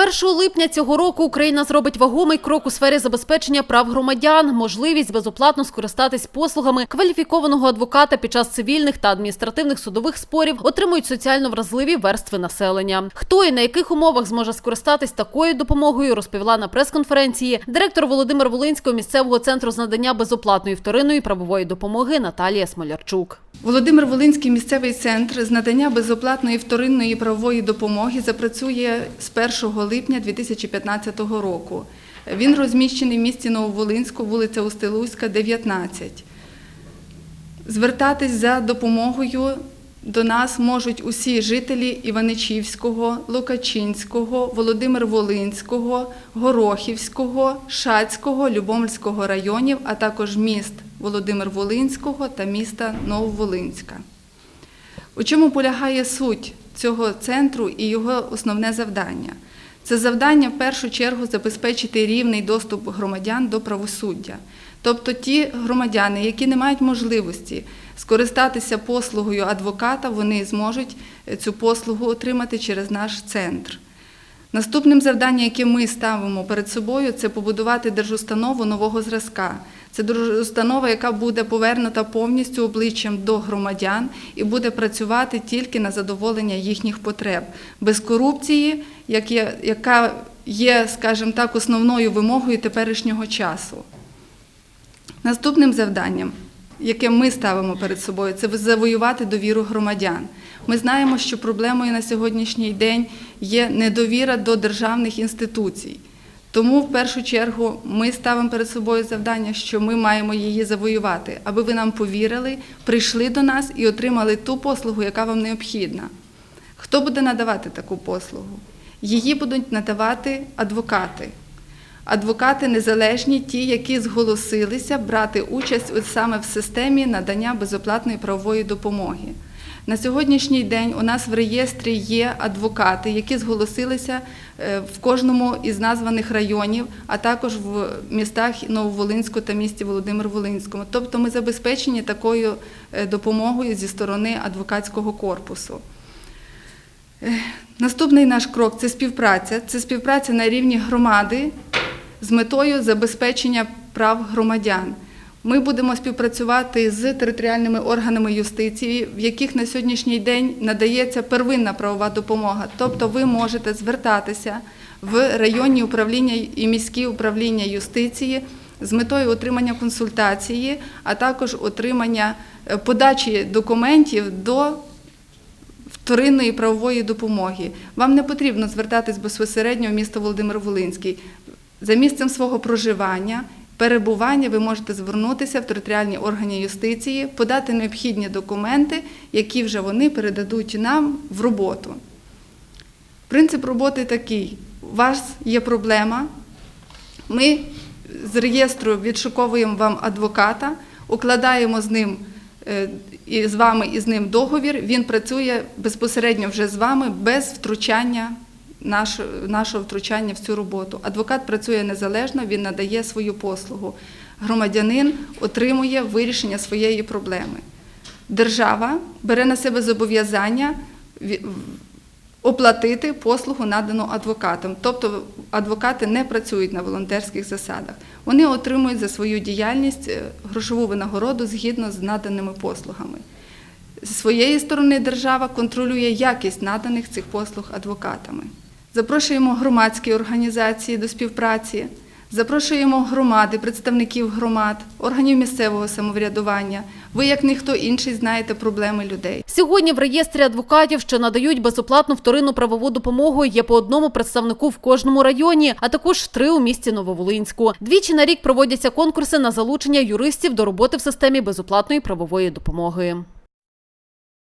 1 липня цього року Україна зробить вагомий крок у сфері забезпечення прав громадян, можливість безоплатно скористатись послугами кваліфікованого адвоката під час цивільних та адміністративних судових спорів отримують соціально вразливі верстви населення. Хто і на яких умовах зможе скористатись такою допомогою, розповіла на прес-конференції директор Володимир Волинського місцевого центру з надання безоплатної вторинної правової допомоги Наталія Смолярчук. Володимир Волинський місцевий центр з надання безоплатної вторинної правової допомоги запрацює з 1 липня 2015 року. Він розміщений в місті Нововолинську, вулиця Устилуська, 19. Звертатись за допомогою до нас можуть усі жителі Іваничівського, Лукачинського, Володимир Волинського, Горохівського, Шацького, Любомльського районів, а також міст Володимир Волинського та міста Нововолинська. У чому полягає суть цього центру і його основне завдання? Це завдання в першу чергу забезпечити рівний доступ громадян до правосуддя. Тобто ті громадяни, які не мають можливості скористатися послугою адвоката, вони зможуть цю послугу отримати через наш центр. Наступним завданням, яке ми ставимо перед собою, це побудувати держустанову нового зразка. Це держустанова, яка буде повернута повністю обличчям до громадян і буде працювати тільки на задоволення їхніх потреб, без корупції, яка є, скажімо так, основною вимогою теперішнього часу. Наступним завданням, яке ми ставимо перед собою, це завоювати довіру громадян. Ми знаємо, що проблемою на сьогоднішній день є недовіра до державних інституцій. Тому в першу чергу ми ставимо перед собою завдання, що ми маємо її завоювати, аби ви нам повірили, прийшли до нас і отримали ту послугу, яка вам необхідна. Хто буде надавати таку послугу? Її будуть надавати адвокати. Адвокати незалежні, ті, які зголосилися брати участь саме в системі надання безоплатної правової допомоги. На сьогоднішній день у нас в реєстрі є адвокати, які зголосилися е, в кожному із названих районів, а також в містах Нововолинську та місті Володимир Волинському. Тобто ми забезпечені такою е, допомогою зі сторони адвокатського корпусу. Е, Наступний наш крок це співпраця. Це співпраця на рівні громади з метою забезпечення прав громадян. Ми будемо співпрацювати з територіальними органами юстиції, в яких на сьогоднішній день надається первинна правова допомога. Тобто ви можете звертатися в районні управління і міські управління юстиції з метою отримання консультації, а також отримання е, подачі документів до вторинної правової допомоги. Вам не потрібно звертатись безпосередньо в місто Володимир Волинський. За місцем свого проживання, перебування ви можете звернутися в територіальні органи юстиції, подати необхідні документи, які вже вони передадуть нам в роботу. Принцип роботи такий: у вас є проблема, ми з реєстру відшуковуємо вам адвоката, укладаємо з ним е, і з вами і з ним договір. Він працює безпосередньо вже з вами без втручання нашого, нашого втручання в цю роботу. Адвокат працює незалежно, він надає свою послугу. Громадянин отримує вирішення своєї проблеми. Держава бере на себе зобов'язання оплатити послугу, надану адвокатом. Тобто адвокати не працюють на волонтерських засадах. Вони отримують за свою діяльність е, грошову винагороду згідно з наданими послугами. Зі своєї сторони держава контролює якість наданих цих послуг адвокатами. Запрошуємо громадські організації до співпраці, запрошуємо громади, представників громад, органів місцевого самоврядування. Ви, як ніхто інший, знаєте проблеми людей. Сьогодні в реєстрі адвокатів, що надають безоплатну вторинну правову допомогу, є по одному представнику в кожному районі, а також три у місті Нововолинську. Двічі на рік проводяться конкурси на залучення юристів до роботи в системі безоплатної правової допомоги.